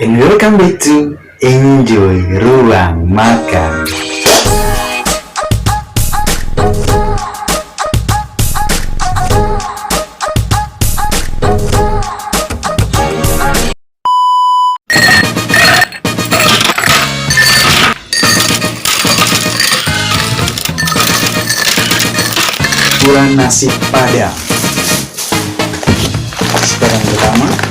And welcome back to Enjoy Ruang Makan. Ukuran nasi padang. Nasi padang pertama.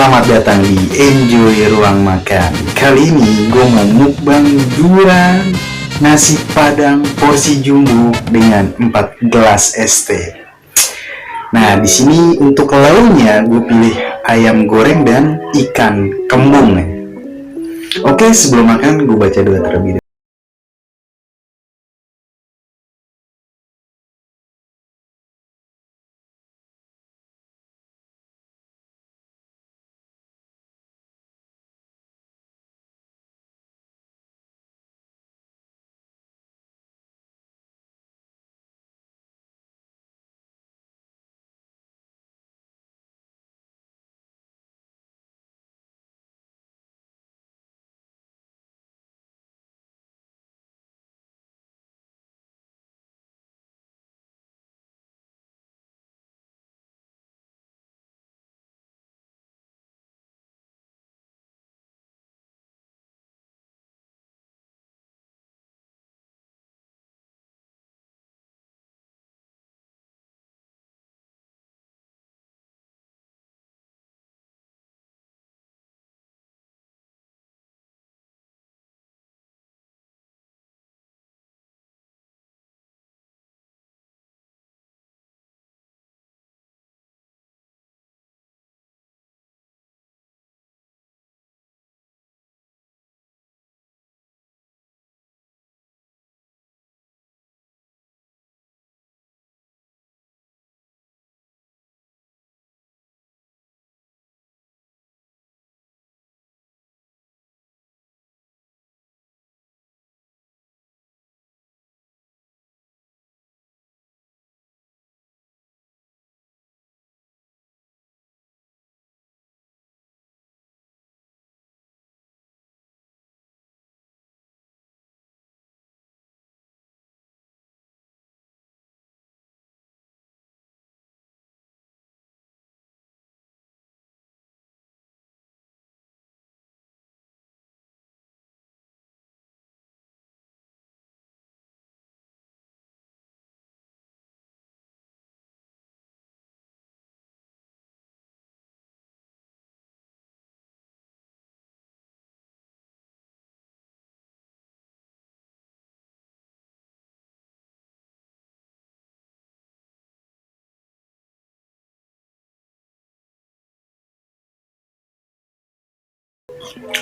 Selamat datang di Enjoy Ruang Makan. Kali ini gue mau mukbang dura nasi padang porsi jumbo dengan 4 gelas es teh. Nah, di sini untuk lauknya gue pilih ayam goreng dan ikan kembung. Oke, sebelum makan gue baca doa terlebih dahulu.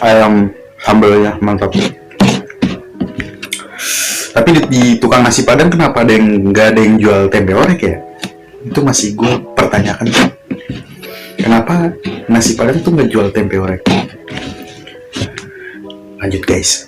Ayam sambelnya mantap. Tapi di, di tukang nasi padang kenapa ada yang nggak ada yang jual tempe orek ya? Itu masih gue pertanyakan. Kenapa nasi padang tuh nggak jual tempe orek? Lanjut guys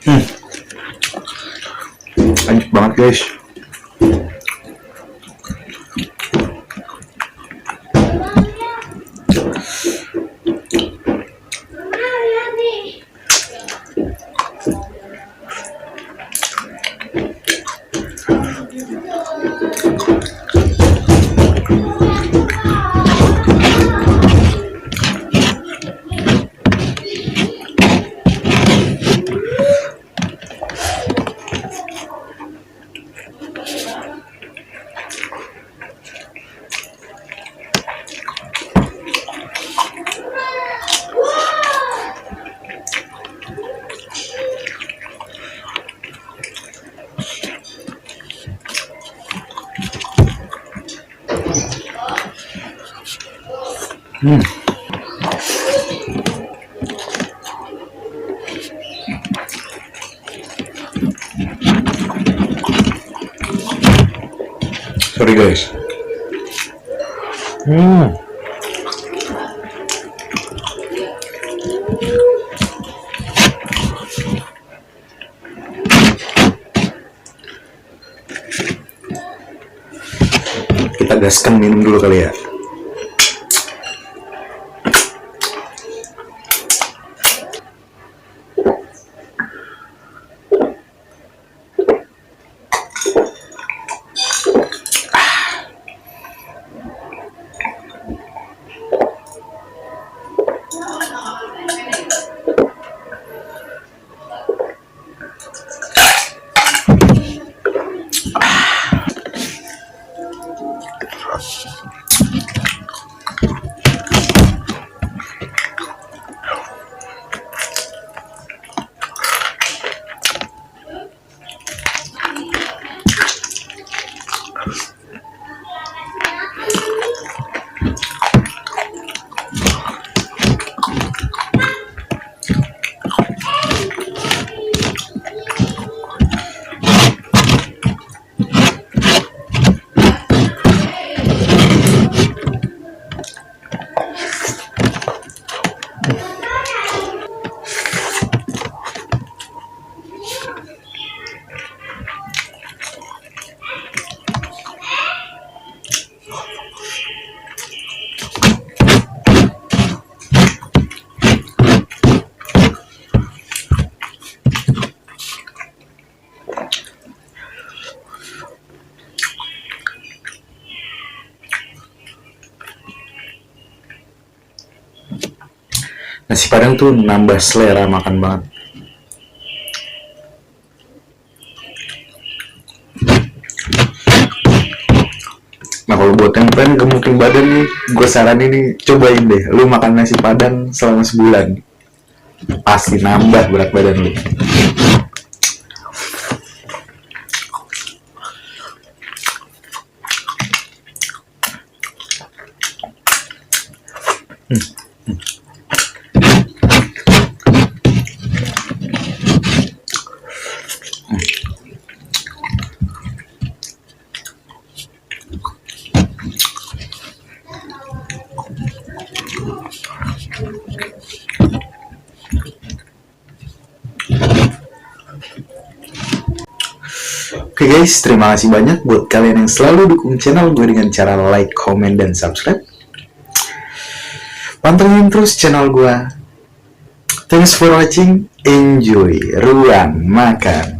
Hmm. Lanjut banget guys. Hmm. Sorry guys. Hmm. Kita gaskan minum dulu kali ya. Nasi Padang tuh nambah selera makan banget. Nah kalau buat yang pengen gemukin badan nih, gue saranin nih cobain deh, lu makan nasi Padang selama sebulan, pasti nambah berat badan lu. Oke guys, terima kasih banyak buat kalian yang selalu dukung channel gue dengan cara like, comment, dan subscribe. Pantengin terus channel gue. Thanks for watching. Enjoy ruang makan.